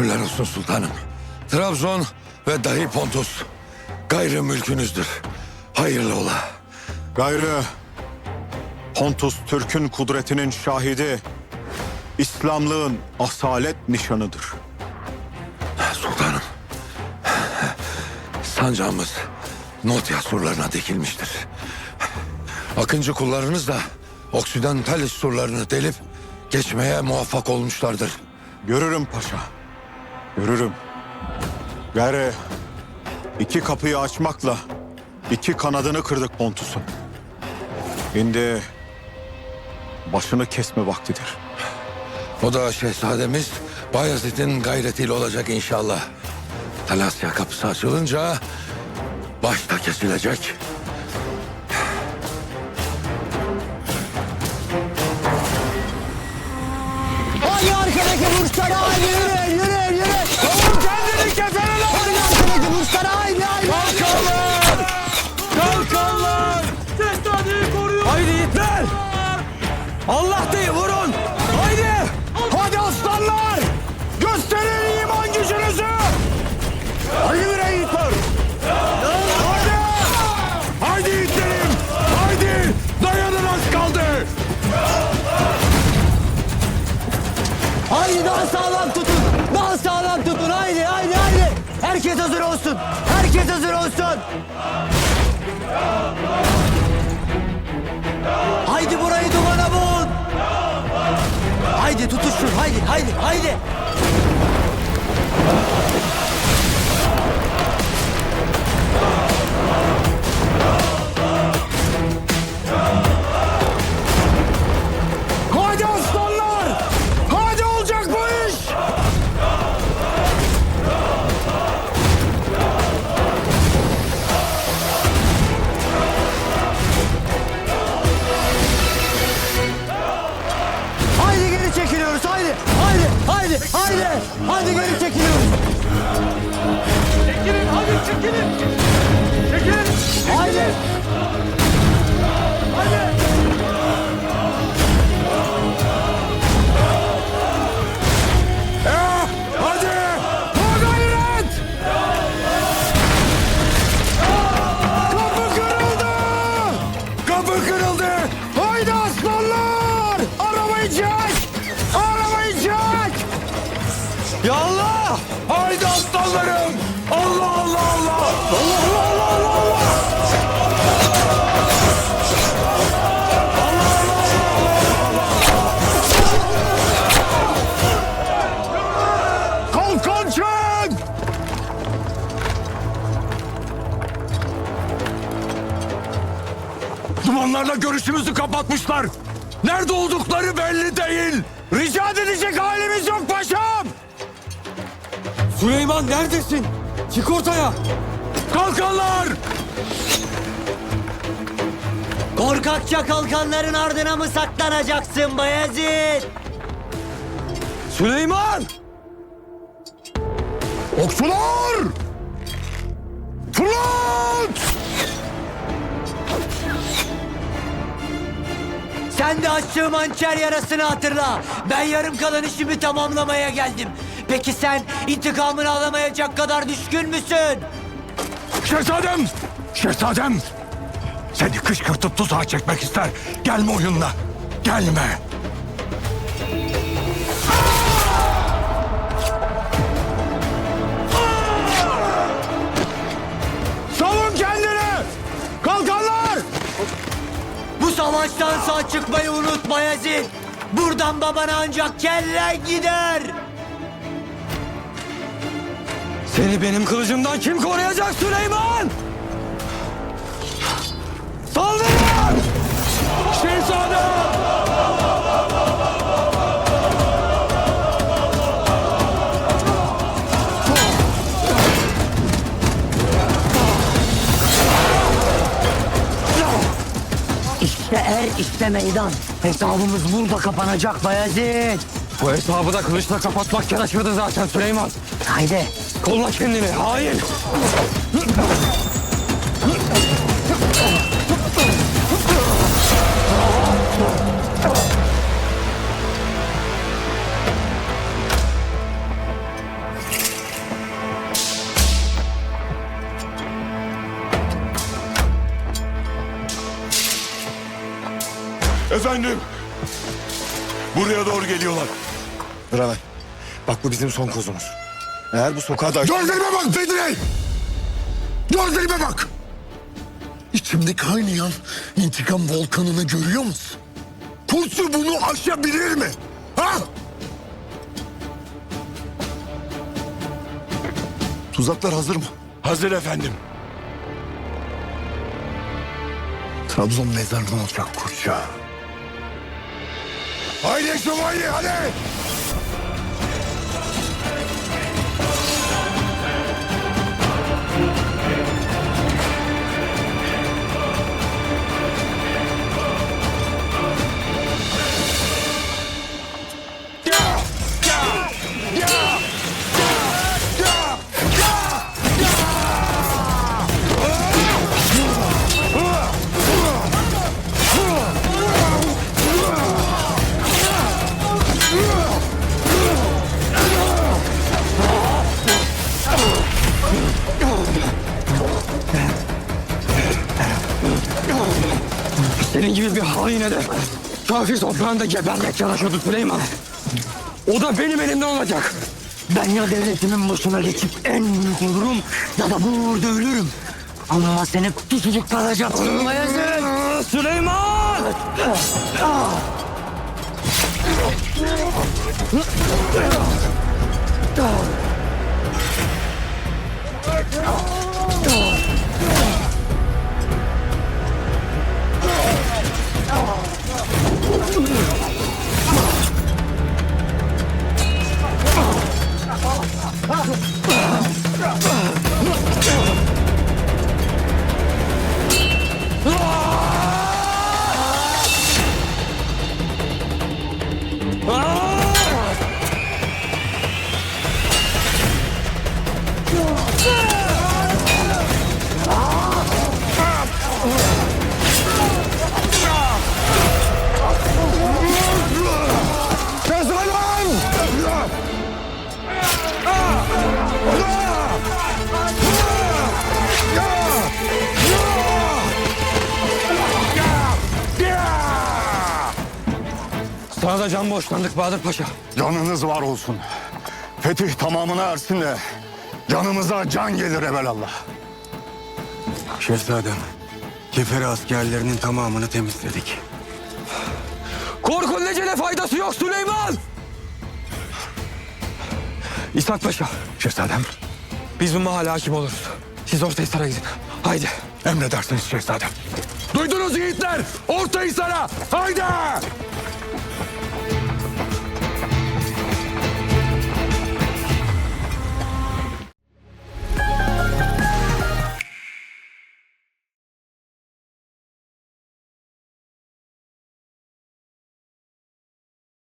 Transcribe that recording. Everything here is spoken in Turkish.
Şükürler olsun sultanım. Trabzon ve dahi Pontus gayrı mülkünüzdür. Hayırlı ola. Gayrı Pontus Türk'ün kudretinin şahidi, İslamlığın asalet nişanıdır. Sultanım. Sancağımız Notya surlarına dikilmiştir. Akıncı kullarınız da Oksidentalis surlarını delip geçmeye muvaffak olmuşlardır. Görürüm paşa, görürüm. Gayrı iki kapıyı açmakla iki kanadını kırdık Pontus'un. Şimdi başını kesme vaktidir. O da şehzademiz Bayezid'in gayretiyle olacak inşallah. Talasya kapısı açılınca başta kesilecek. Haydi arkadaki burçlara haydi hazır olsun. Herkes hazır olsun. Haydi burayı dumana boğun. Haydi tutuşun. Haydi haydi haydi. Haydi! Haydi! Haydi! Geri çekiliyoruz! Çekilin hadi çekilin. Çekilin. Yallah! Haydi aslanlarım! Allah Allah Allah! Allah Allah Allah Allah! Dumanlarla görüşümüzü kapatmışlar. Nerede oldukları belli değil. Rica edecek halimiz yok paşam. Süleyman neredesin? Çık ortaya. Kalkanlar! Korkakça kalkanların ardına mı saklanacaksın Bayezid? Süleyman! Okçular! Fırlat! Sen de açtığım hançer yarasını hatırla. Ben yarım kalan işimi tamamlamaya geldim. Peki sen intikamını alamayacak kadar düşkün müsün? Şehzadem! Şehzadem! Seni kışkırtıp tuzağa çekmek ister. Gelme oyunla. Gelme. Savun kendini! Kalkanlar! Bu savaştan sağ çıkmayı unut Bayezid. Buradan babana ancak kellen gider. Seni benim kılıcımdan kim koruyacak Süleyman? Saldırın! Şehzadem! İşte er işte meydan. Hesabımız burada kapanacak Bayezid. Bu hesabı da kılıçla kapatmak yaraşmadı zaten Süleyman. Haydi. Kolla kendini hain. Efendim. Buraya doğru geliyorlar. Buralar. Bak bu bizim son kozumuz. Eğer bu sokağa da... Gözlerime bak Bedri! Gözlerime bak! İçimde kaynayan intikam volkanını görüyor musun? Kursu bunu aşabilir mi? Ha? Tuzaklar hazır mı? Hazır efendim. Trabzon mezarına olacak kurşa. Haydi şövalye hadi. Senin gibi bir haine de kafir toprağında gebermek yanaşıyordu Süleyman. O da benim elimden olacak. Ben ya devletimin başına geçip en büyük olurum ya da burada ölürüm. Ama sen hep küçücük kalacaksın Bayezid. Süleyman! Sana da can borçlandık Bahadır Paşa. Canınız var olsun. Fetih tamamına ersin de canımıza can gelir evelallah. Şehzadem, Keferi askerlerinin tamamını temizledik. Korkun necele faydası yok Süleyman! İshak Paşa. Şehzadem. Biz bu mahalle hakim oluruz. Siz Ortahisar'a gidin. Haydi. Emredersiniz şehzadem. Duydunuz yiğitler. Orta Hisar'a. Haydi.